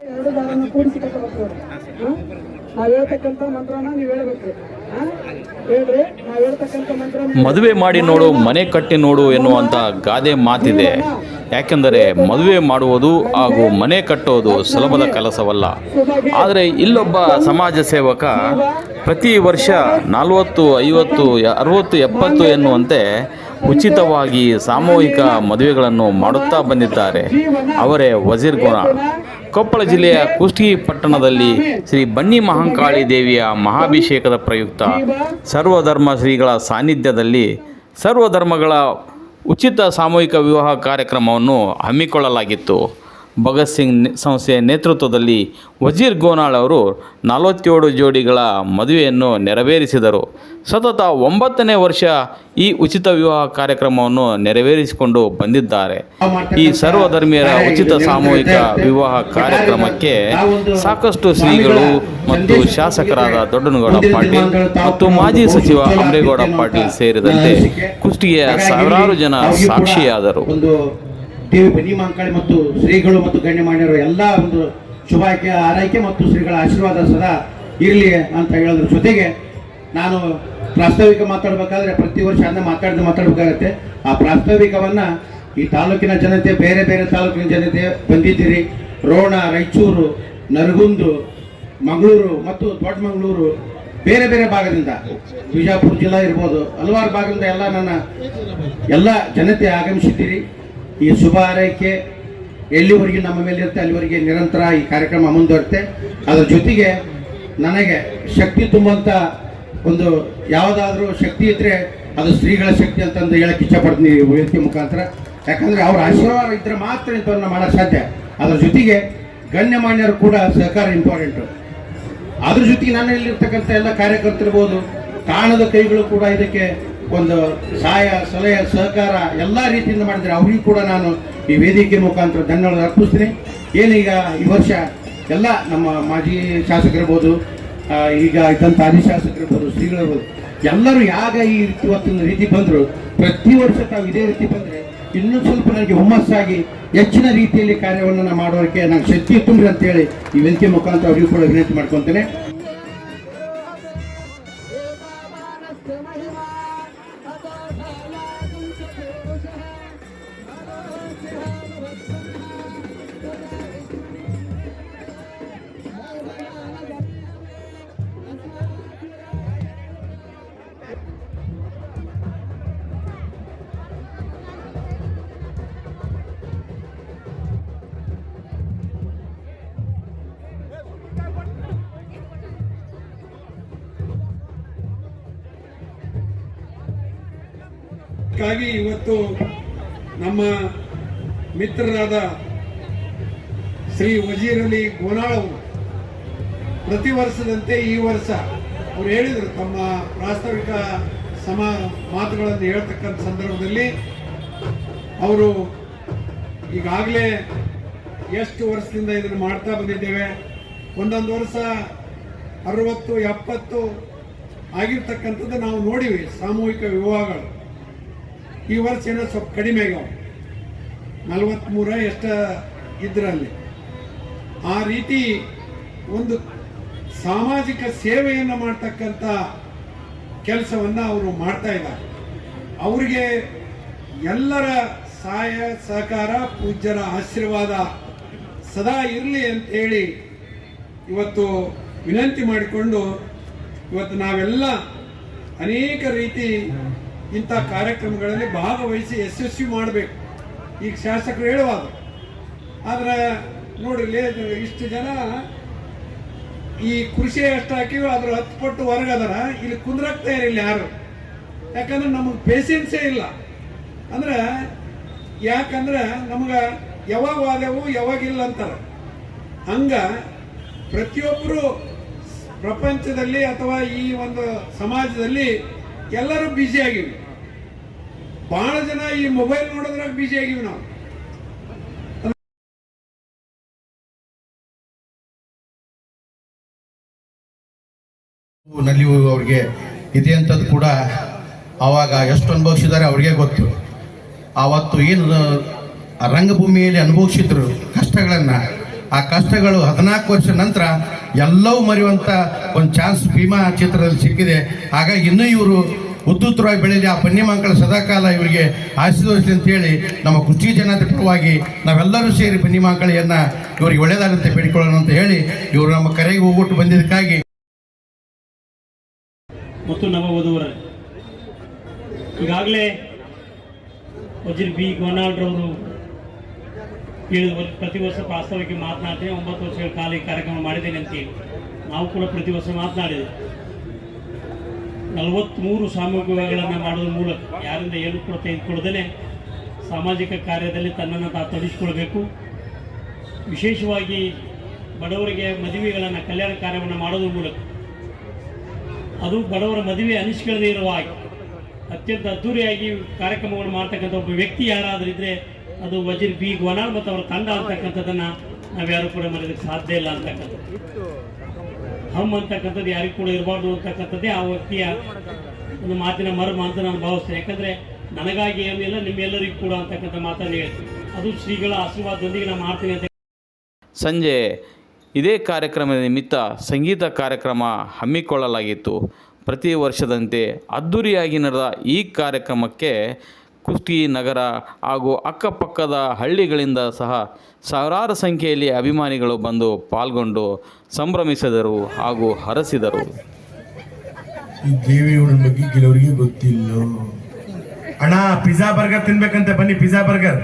ಎರಡು ಕೂಡಿಸಿ ಕಟ್ಟಬೇಕು ನಾವ್ ಹೇಳ್ತಕ್ಕಂಥ ಮಂತ್ರನ ನೀವ್ ಹೇಳ್ಬೇಕು. ಹಾ? ಹೇಳ್ರಿ ನಾವ್ ಹೇಳ್ತಕ್ಕಂಥ ಮಂತ್ರ ಮದುವೆ ಮಾಡಿ ನೋಡು ಮನೆ ಕಟ್ಟಿ ನೋಡು ಎನ್ನುವಂಥ ಗಾದೆ ಮಾತಿದೆ. ಯಾಕೆಂದರೆ ಮದುವೆ ಮಾಡುವುದು ಹಾಗೂ ಮನೆ ಕಟ್ಟೋದು ಸುಲಭದ ಕೆಲಸವಲ್ಲ. ಆದರೆ ಇಲ್ಲೊಬ್ಬ ಸಮಾಜ ಸೇವಕ ಪ್ರತಿ ವರ್ಷ ನಲವತ್ತು ಐವತ್ತು ಅರವತ್ತು ಎಪ್ಪತ್ತು ಎನ್ನುವಂತೆ ಉಚಿತವಾಗಿ ಸಾಮೂಹಿಕ ಮದುವೆಗಳನ್ನು ಮಾಡುತ್ತಾ ಬಂದಿದ್ದಾರೆ. ಅವರೇ ವಜೀರ್ ಗುಣ ಕೊಪ್ಪಳ ಜಿಲ್ಲೆಯ ಕುಷ್ಟಗಿ ಪಟ್ಟಣದಲ್ಲಿ ಶ್ರೀ ಬನ್ನಿ ಮಹಾಂಕಾಳಿ ದೇವಿಯ ಮಹಾಭಿಷೇಕದ ಪ್ರಯುಕ್ತ ಸರ್ವಧರ್ಮ ಶ್ರೀಗಳ ಸಾನ್ನಿಧ್ಯದಲ್ಲಿ ಸರ್ವಧರ್ಮಗಳ ಉಚಿತ ಸಾಮೂಹಿಕ ವಿವಾಹ ಕಾರ್ಯಕ್ರಮವನ್ನು ಹಮ್ಮಿಕೊಳ್ಳಲಾಗಿತ್ತು. ಭಗತ್ ಸಿಂಗ್ ಸಂಸ್ಥೆಯ ನೇತೃತ್ವದಲ್ಲಿ ವಜೀರ್ ಗೋನಾಳ್ ಅವರು ನಲವತ್ತೇಳು ಜೋಡಿಗಳ ಮದುವೆಯನ್ನು ನೆರವೇರಿಸಿದರು. ಸತತ ಒಂಬತ್ತನೇ ವರ್ಷ ಈ ಉಚಿತ ವಿವಾಹ ಕಾರ್ಯಕ್ರಮವನ್ನು ನೆರವೇರಿಸಿಕೊಂಡು ಬಂದಿದ್ದಾರೆ. ಈ ಸರ್ವಧರ್ಮೀಯರ ಉಚಿತ ಸಾಮೂಹಿಕ ವಿವಾಹ ಕಾರ್ಯಕ್ರಮಕ್ಕೆ ಸಾಕಷ್ಟು ಶ್ರೀಗಳು ಮತ್ತು ಶಾಸಕರಾದ ದೊಡ್ಡನಗೌಡ ಪಾಟೀಲ್ ಮತ್ತು ಮಾಜಿ ಸಚಿವ ಅಮರೇಗೌಡ ಪಾಟೀಲ್ ಸೇರಿದಂತೆ ಕುಷ್ಟಗಿಯ ಸಾವಿರಾರು ಜನ ಸಾಕ್ಷಿಯಾದರು. ಒಂದು ದೇವಿ ಬನ್ನಿ ಮಾಂಕಾಳಿ ಮತ್ತು ಶ್ರೀಗಳು ಮತ್ತು ಗಣ್ಯಮಾನ್ಯರು ಎಲ್ಲ ಒಂದು ಶುಭಾಯ್ಕೆ, ಆರೈಕೆ ಮತ್ತು ಶ್ರೀಗಳ ಆಶೀರ್ವಾದ ಸದಾ ಇರಲಿ ಅಂತ ಹೇಳೋದ್ರ ಜೊತೆಗೆ ನಾನು ಪ್ರಾಸ್ತಾವಿಕ ಮಾತಾಡಬೇಕಾದ್ರೆ ಪ್ರತಿ ವರ್ಷ ಅದನ್ನ ಮಾತಾಡಿದ ಮಾತಾಡಬೇಕಾಗತ್ತೆ. ಆ ಪ್ರಾಸ್ತಾವಿಕವನ್ನು ಈ ತಾಲೂಕಿನ ಜನತೆ, ಬೇರೆ ಬೇರೆ ತಾಲೂಕಿನ ಜನತೆ ಬಂದಿದ್ದೀರಿ. ರೋಣ, ರಾಯಚೂರು, ನರಗುಂದು, ಮಂಗಳೂರು ಮತ್ತು ದೊಡ್ಡಮಂಗಳೂರು, ಬೇರೆ ಬೇರೆ ಭಾಗದಿಂದ. ಬಿಜಾಪುರ ಜಿಲ್ಲಾ ಇರ್ಬೋದು, ಹಲವಾರು ಭಾಗದಿಂದ ಎಲ್ಲ ನನ್ನ ಎಲ್ಲ ಜನತೆ ಆಗಮಿಸಿದ್ದೀರಿ. ಈ ಶುಭ ಹಾರೈಕೆ ಎಲ್ಲಿವರೆಗೆ ನಮ್ಮ ಮೇಲೆ ಇರುತ್ತೆ, ಅಲ್ಲಿವರೆಗೆ ನಿರಂತರ ಈ ಕಾರ್ಯಕ್ರಮ ಮುಂದುವರುತ್ತೆ ಅದರ ಜೊತೆಗೆ ನನಗೆ ಶಕ್ತಿ ತುಂಬುವಂಥ ಒಂದು ಯಾವುದಾದ್ರೂ ಶಕ್ತಿ ಇದ್ದರೆ ಅದು ಶ್ರೀಗಳ ಶಕ್ತಿ ಅಂತಂದು ಹೇಳಕ್ಕೆ ಇಷ್ಟಪಡ್ತೀನಿ ವೇದಿಕೆ ಮುಖಾಂತರ. ಯಾಕಂದರೆ ಅವ್ರ ಆಶೀರ್ವಾದ ಇದ್ದರೆ ಮಾತ್ರ ಇಂಥವ್ರನ್ನ ಮಾಡೋಕ್ಕೆ ಸಾಧ್ಯ. ಅದರ ಜೊತೆಗೆ ಗಣ್ಯಮಾನ್ಯರು ಕೂಡ ಸಹಕಾರ ಇಂಪಾರ್ಟೆಂಟು ಅದ್ರ ಜೊತೆಗೆ ನನ್ನಲ್ಲಿರ್ತಕ್ಕಂಥ ಎಲ್ಲ ಕಾರ್ಯಕರ್ತರಿರ್ಬೋದು ಕಾಣದ ಕೈಗಳು ಕೂಡ ಇದಕ್ಕೆ ಒಂದು ಸಹಾಯ, ಸಲಹೆ, ಸಹಕಾರ ಎಲ್ಲ ರೀತಿಯಿಂದ ಮಾಡಿದರೆ ಅವರಿಗೂ ಕೂಡ ನಾನು ಈ ವೇದಿಕೆ ಮುಖಾಂತರ ಧನ್ಯವಾದ ಅರ್ಪಿಸ್ತೀನಿ. ಏನೀಗ ಈ ವರ್ಷ ಎಲ್ಲ ನಮ್ಮ ಮಾಜಿ ಶಾಸಕರಿರ್ಬೋದು ಈಗ ಇದ್ದಂಥ ಆದಿ ಶಾಸಕರಿರ್ಬೋದು, ಶ್ರೀಗಳಿರ್ಬೋದು, ಎಲ್ಲರೂ ಯಾಗ ಈ ರೀತಿ ಇವತ್ತಿನ ರೀತಿ ಬಂದರು, ಪ್ರತಿ ವರ್ಷ ತಾವು ಇದೇ ರೀತಿ ಬಂದರೆ ಇನ್ನೂ ಸ್ವಲ್ಪ ನನಗೆ ಹುಮ್ಮಸ್ಸಾಗಿ ಹೆಚ್ಚಿನ ರೀತಿಯಲ್ಲಿ ಕಾರ್ಯವನ್ನು ನಾನು ಮಾಡೋದಕ್ಕೆ ನಾನು ಶಕ್ತಿ ತುಂಬ್ರಿ ಅಂತೇಳಿ ಈ ವೇದಿಕೆ ಮುಖಾಂತರ ಅವರಿಗೂ ಕೂಡ ವಿನಂತಿ ಮಾಡ್ಕೊತೇನೆ ಹಾಗಾಗಿ ಇವತ್ತು ನಮ್ಮ ಮಿತ್ರರಾದ ಶ್ರೀ ವಜೀರ್ ಅಲಿ ಗೋನಾಳ್ ಅವರು ಪ್ರತಿ ವರ್ಷದಂತೆ ಈ ವರ್ಷ ಅವ್ರು ಹೇಳಿದರು ತಮ್ಮ ಪ್ರಾಸ್ತಾವಿಕ ಸಮ ಮಾತುಗಳನ್ನು ಹೇಳ್ತಕ್ಕಂಥ ಸಂದರ್ಭದಲ್ಲಿ ಅವರು ಈಗಾಗಲೇ ಎಷ್ಟು ವರ್ಷದಿಂದ ಇದನ್ನು ಮಾಡ್ತಾ ಬಂದಿದ್ದೇವೆ, ಒಂದೊಂದು ವರ್ಷ ಅರವತ್ತು, ಎಪ್ಪತ್ತು ಆಗಿರ್ತಕ್ಕಂಥದ್ದು ನಾವು ನೋಡಿವಿ, ಸಾಮೂಹಿಕ ವಿವಾಹಗಳು. ಈ ವರ್ಷ ಏನೋ ಸ್ವಲ್ಪ ಕಡಿಮೆ ಆಗ್ಯಾವ. ನಲವತ್ಮೂರ ಎಷ್ಟ ಇದ್ರಲ್ಲಿ. ಆ ರೀತಿ ಒಂದು ಸಾಮಾಜಿಕ ಸೇವೆಯನ್ನು ಮಾಡ್ತಕ್ಕಂಥ ಕೆಲಸವನ್ನ ಅವರು ಮಾಡ್ತಾ ಇದ್ದಾರೆ. ಅವರಿಗೆ ಎಲ್ಲರ ಸಹಾಯ, ಸಹಕಾರ, ಪೂಜ್ಯರ ಆಶೀರ್ವಾದ ಸದಾ ಇರಲಿ ಅಂತ ಹೇಳಿ ಇವತ್ತು ವಿನಂತಿ ಮಾಡಿಕೊಂಡು ಇವತ್ತು ನಾವೆಲ್ಲ ಅನೇಕ ರೀತಿ ಇಂಥ ಕಾರ್ಯಕ್ರಮಗಳಲ್ಲಿ ಭಾಗವಹಿಸಿ ಯಶಸ್ವಿ ಮಾಡಬೇಕು. ಈಗ ಶಾಸಕರು ಹೇಳುವಾಗ, ಆದ್ರೆ ನೋಡಿ ಇಷ್ಟು ಜನ ಈ ಕೃಷಿ ಎಷ್ಟು ಹಾಕಿವಿ ಅದ್ರ ಹತ್ತು ಪಟ್ಟು ಹೊರಗದಾರ ಇಲ್ಲಿ ಕುಂದ್ರಾಗ್ತಾ ಇರಲಿಲ್ಲ ಯಾರು? ಯಾಕಂದ್ರೆ ನಮಗೆ ಪೇಷನ್ಸೇ ಇಲ್ಲ. ಅಂದ್ರೆ ಯಾಕಂದ್ರೆ ನಮ್ಗೆ ಯಾವಾಗ ವಾದವು ಯಾವಾಗ ಇಲ್ಲ ಅಂತಾರ. ಹಂಗ ಪ್ರತಿಯೊಬ್ಬರು ಪ್ರಪಂಚದಲ್ಲಿ ಅಥವಾ ಈ ಒಂದು ಸಮಾಜದಲ್ಲಿ ಎಲ್ಲರೂ ಬ್ಯುಸಿ ಆಗಿವಿ. ಬಹಳ ಜನ ಈ ಮೊಬೈಲ್ ನೋಡೋದ್ರಾಗ ಬಿಜಿ ಆಗಿವಿ ನಾವು. ನಲ್ಲಿ ಅವ್ರಿಗೆ ಇದೆ ಅಂತದ್ದು ಕೂಡ ಅವಾಗ ಎಷ್ಟು ಅನುಭವಿಸಿದ್ದಾರೆ ಅವ್ರಿಗೆ ಗೊತ್ತು. ಆವತ್ತು ಏನು ರಂಗಭೂಮಿಯಲ್ಲಿ ಅನುಭವಿಸಿದ್ರು ಕಷ್ಟಗಳನ್ನ. ಆ ಕಷ್ಟಗಳು ಹದಿನಾಲ್ಕು ವರ್ಷ ನಂತರ ಎಲ್ಲವೂ ಮರೆಯುವಂಥ ಒಂದು ಚಾನ್ಸ್ ಭೀಮಾ ಚಿತ್ರದಲ್ಲಿ ಸಿಕ್ಕಿದೆ. ಹಾಗಾಗಿ ಇನ್ನೂ ಇವರು ಉತ್ತುತ್ತರವಾಗಿ ಬೆಳೀಲಿ ಆ ಪನ್ನಿಮಂಕಳ ಸದಾಕಾಲ ಇವರಿಗೆ ಆಶೀರ್ವದಿಸಲಿ ಅಂತೇಳಿ ನಮ್ಮ ಕುಸ್ತಿ ಜನತೆ ಪರವಾಗಿ ನಾವೆಲ್ಲರೂ ಸೇರಿ ಪನ್ನಿಮಂಕಳಿಯನ್ನು ಇವರಿಗೆ ಒಳ್ಳೆಯದಾಗಂತೆ ಬೇಡಿಕೊಳ್ಳೋಣ ಅಂತ ಹೇಳಿ ಇವರು ನಮ್ಮ ಕರೆಗೆ ಹೋಗ್ಬಿಟ್ಟು ಬಂದಿದ್ದಕ್ಕಾಗಿ. ಮತ್ತು ನವವಧುವರ ಈಗಾಗಲೇ ವಜೀರ್ ಬಿ. ಗೋನಾಳ್ರವರು ಹೇಳಿದ ಪ್ರತಿ ವರ್ಷ ಪ್ರಾಸ್ತಾವಿಕ ಮಾತನಾಡ್ತೇನೆ, ಒಂಬತ್ತು ವರ್ಷಗಳ ಕಾಲ ಈ ಕಾರ್ಯಕ್ರಮ ಮಾಡಿದ್ದೇನೆ ಅಂತೇಳಿ. ನಾವು ಕೂಡ ಪ್ರತಿ ವರ್ಷ ಮಾತನಾಡಿದೆ ನಲವತ್ತ್ಮೂರು ಸಾಮಗ್ರಿಗಳನ್ನು ಮಾಡೋದ್ರ ಮೂಲಕ ಯಾರಿಂದ ಏನು ಕೂಡ ತೆಗೆದುಕೊಳ್ಳದೇ ಸಾಮಾಜಿಕ ಕಾರ್ಯದಲ್ಲಿ ತನ್ನನ್ನು ತಾ ತೊಡಗಿಸಿಕೊಳ್ಬೇಕು ವಿಶೇಷವಾಗಿ ಬಡವರಿಗೆ ಮದುವೆಗಳನ್ನು, ಕಲ್ಯಾಣ ಕಾರ್ಯವನ್ನು ಮಾಡೋದ್ರ ಮೂಲಕ. ಅದು ಬಡವರ ಮದುವೆ ಅನಿಸಿಕೊಳ್ಳದೇ ಇರುವ ಹಾಗೆ. ಅತ್ಯಂತ ಅದ್ದೂರಿಯಾಗಿ ಕಾರ್ಯಕ್ರಮವನ್ನು ಮಾಡ್ತಕ್ಕಂಥ ಒಬ್ಬ ವ್ಯಕ್ತಿ ಯಾರಾದರೂ ಇದ್ದರೆ ಅದು ವಜೀರ್ ಬಿ. ಗೋನಾಳ್ ಮತ್ತು ಅವರ ತಂಡ ನಾವು ನಾವ್ಯಾರು ಕೂಡ ಮರೆಯೋದಕ್ಕೆ ಸಾಧ್ಯ ಇಲ್ಲ ಅಂತಕ್ಕಂಥದ್ದು. ಹಮ್ ಅಂತಕ್ಕಂಥದ್ದು ಯಾರಿಗೂ ಕೂಡ ಇರಬಾರ್ದು ಅಂತಕ್ಕಂಥದ್ದೇ ಆ ವ್ಯಕ್ತಿಯ ಒಂದು ಮಾತಿನ ಮರ್ಮ ಅಂತ ನಾನು ಭಾವಿಸ್ತೇನೆ. ಯಾಕಂದರೆ ನನಗಾಗಿ ಏನಿಲ್ಲ ನಿಮ್ಮೆಲ್ಲರಿಗೂ ಕೂಡ ಅಂತಕ್ಕಂಥ ಮಾತನ್ನು ಅದು ಶ್ರೀಗಳ ಆಶೀರ್ವಾದದೊಂದಿಗೆ ನಾನು ಮಾಡ್ತೀನಿ ಅಂತ ಸಂಜೆ ಇದೇ ಕಾರ್ಯಕ್ರಮದ ನಿಮಿತ್ತ ಸಂಗೀತ ಕಾರ್ಯಕ್ರಮ ಹಮ್ಮಿಕೊಳ್ಳಲಾಗಿತ್ತು. ಪ್ರತಿ ವರ್ಷದಂತೆ ಅದ್ದೂರಿಯಾಗಿ ನಡೆದ ಈ ಕಾರ್ಯಕ್ರಮಕ್ಕೆ ಕುಸ್ತಿ ನಗರ ಹಾಗೂ ಅಕ್ಕಪಕ್ಕದ ಹಳ್ಳಿಗಳಿಂದ ಸಹ ಸಾವಿರಾರು ಸಂಖ್ಯೆಯಲ್ಲಿ ಅಭಿಮಾನಿಗಳು ಬಂದು ಪಾಲ್ಗೊಂಡು ಸಂಭ್ರಮಿಸಿದರು ಹಾಗೂ ಹರಸಿದರು. ಈ ದೇವಿಯವರ ಬಗ್ಗೆ ಕೆಲವರಿಗೆ ಗೊತ್ತಿಲ್ಲ. ಅಣ್ಣ ಪಿಜ್ಜಾ ಬರ್ಗರ್ ತಿನ್ಬೇಕಂತೆ ಬನ್ನಿ ಪಿಜ್ಜಾ ಬರ್ಗರ್